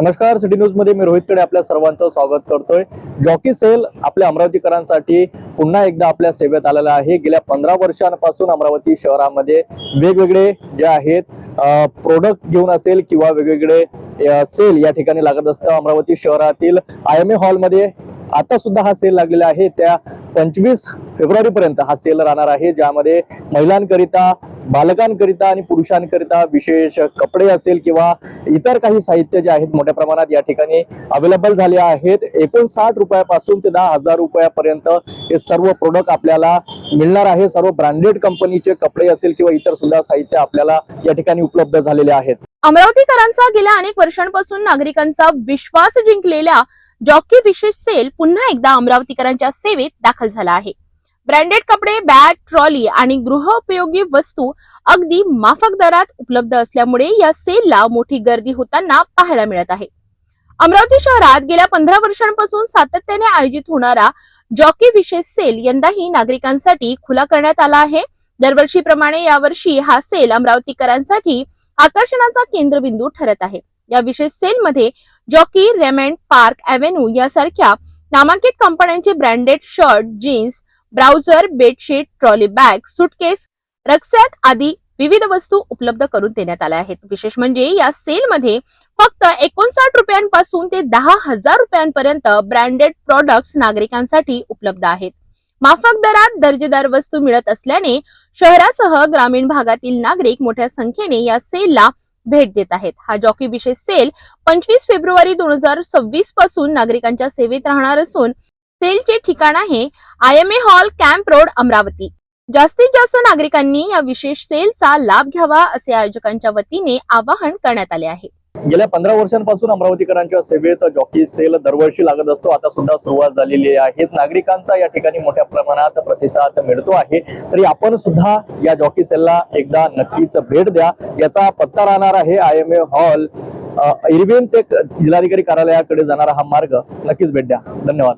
नमस्कार सिटी न्यूजमध्ये मी रोहितकडे आपल्या सर्वांचं स्वागत करतोय. जॉकी सेल आपल्या अमरावतीकरांसाठी पुन्हा एकदा आपल्या सेवेत आलेला आहे. गेल्या पंधरा वर्षांपासून अमरावती शहरामध्ये वेगवेगळे जे आहेत प्रोडक्ट घेऊन असेल किंवा वेगवेगळे सेल या ठिकाणी लागत असतं. अमरावती शहरातील आय एम ए हॉलमध्ये आता सुद्धा हा सेल लागलेला आहे. त्या पंचवीस फेब्रुवारी पर्यंत हा सेल राहणार आहे ज्यामध्ये महिलांकरिता बालकांकरिता आणि पुरुषांकरिता विशेष कपडे असेल किंवा इतर काही साहित्य जे आहेत मोठ्या प्रमाणात या ठिकाणी अवेलेबल झाले आहेत. एकोणसाठ रुपयापासून ते दहा हजार रुपयापर्यंत हे सर्व प्रोडक्ट आपल्याला मिळणार आहे. सर्व ब्रँडेड कंपनीचे कपडे असेल किंवा इतर सुद्धा साहित्य आपल्याला या ठिकाणी उपलब्ध झालेले आहेत. अमरावतीकरांचा गेल्या अनेक वर्षांपासून नागरिकांचा विश्वास जिंकलेल्या जॉकी विशेष सेल पुन्हा एकदा अमरावतीकरांच्या सेवेत दाखल झाला आहे. ब्रँडेड कपडे बॅग ट्रॉली आणि गृहोपयोगी वस्तू अगदी माफक दरात उपलब्ध असल्यामुळे या सेलला मोठी गर्दी होताना पाहायला मिळत आहे. अमरावती शहरात गेल्या पंधरा वर्षांपासून सातत्याने आयोजित होणारा जॉकी विशेष सेल यंदाही नागरिकांसाठी खुला करण्यात आला आहे. दरवर्षीप्रमाणे यावर्षी हा सेल अमरावतीकरांसाठी आकर्षणाचा केंद्रबिंदू ठरत आहे. या विशेष सेलमध्ये जॉकी रेमंड पार्क अव्हेन्यू यासारख्या नामांकित कंपन्यांचे branded shirt jeans trouser bedsheet trolley bag suitcase rucksack आदी विविध वस्तू उपलब्ध करून देण्यात आल्या आहेत. विशेष म्हणजे या सेलमध्ये फक्त एकोणसाठ रुपयांपासून ते दहा हजार रुपयांपर्यंत ब्रँडेड प्रॉडक्ट्स नागरिकांसाठी उपलब्ध आहेत. माफक दरात दर्जेदार वस्तू मिळत असल्याने शहरासह ग्रामीण भागातील नागरिक मोठ्या संख्येने या सेलला भेट देत आहेत. हा जॉकी विशेष सेल पंचवीस फेब्रुवारी दोन हजार सव्वीसपासून नागरिकांच्या सेवेत राहणार असून सेलचे ठिकाण आहे I M A hall camp road Amravati. जास्तीत जास्त नागरिकांनी या विशेष सेलचा लाभ घ्यावा असे आयोजकांच्या वतीने आवाहन करण्यात आले आहे. गेल्या पंधरा वर्षांपासून अमरावतीकरांच्या सेवेत जॉकी सेल दरवर्षी लागत असतो. आता सुद्धा सुरुवात झालेली आहे. नागरिकांचा या ठिकाणी मोठ्या प्रमाणात प्रतिसाद मिळतो आहे. तरी आपण सुद्धा या जॉकी सेलला एकदा नक्कीच भेट द्या. याचा पत्ता राहणार आहे I M A hall. Irwin ते जिल्हाधिकारी कार्यालयाकडे जाणारा हा मार्ग. नक्कीच भेट द्या. धन्यवाद.